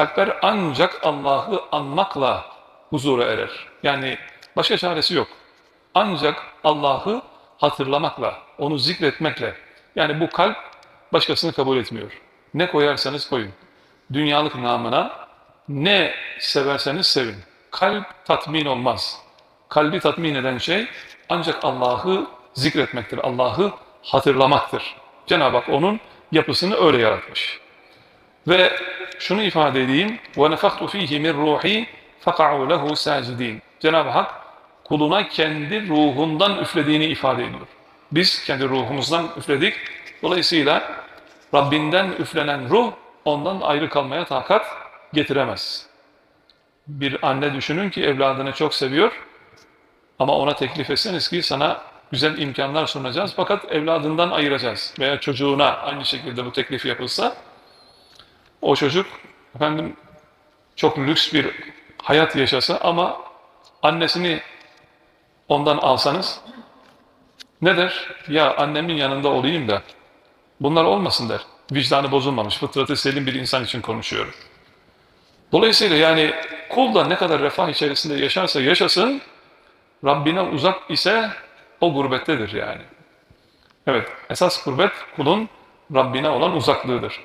Kalpler ancak Allah'ı anmakla huzura erer. Yani başka çaresi yok. Ancak Allah'ı hatırlamakla, onu zikretmekle. Yani bu kalp başkasını kabul etmiyor. Ne koyarsanız koyun. Dünyalık namına ne severseniz sevin. Kalp tatmin olmaz. Kalbi tatmin eden şey ancak Allah'ı zikretmektir. Allah'ı hatırlamaktır. Cenab-ı Hak onun yapısını öyle yaratmış. Ve şunu ifade edeyim. وَنَفَخْتُ ف۪يهِ مِنْ رُوحِي فَقَعُوا لَهُ سَاجِد۪ينَ Cenab-ı Hak kuluna kendi ruhundan üflediğini ifade ediyor. Biz kendi ruhumuzdan üfledik. Dolayısıyla Rabbinden üflenen ruh ondan ayrı kalmaya takat getiremez. Bir anne düşünün ki evladını çok seviyor ama ona teklif etseniz ki sana güzel imkanlar sunacağız fakat evladından ayıracağız veya çocuğuna aynı şekilde bu teklif yapılsa o çocuk efendim çok lüks bir hayat yaşasa ama annesini ondan alsanız ne der? Ya annemin yanında olayım da bunlar olmasın der. Vicdanı bozulmamış, fıtratı selim bir insan için konuşuyorum. Dolayısıyla yani kul da ne kadar refah içerisinde yaşarsa yaşasın, Rabbine uzak ise o gurbettedir yani. Evet, esas gurbet kulun Rabbine olan uzaklığıdır.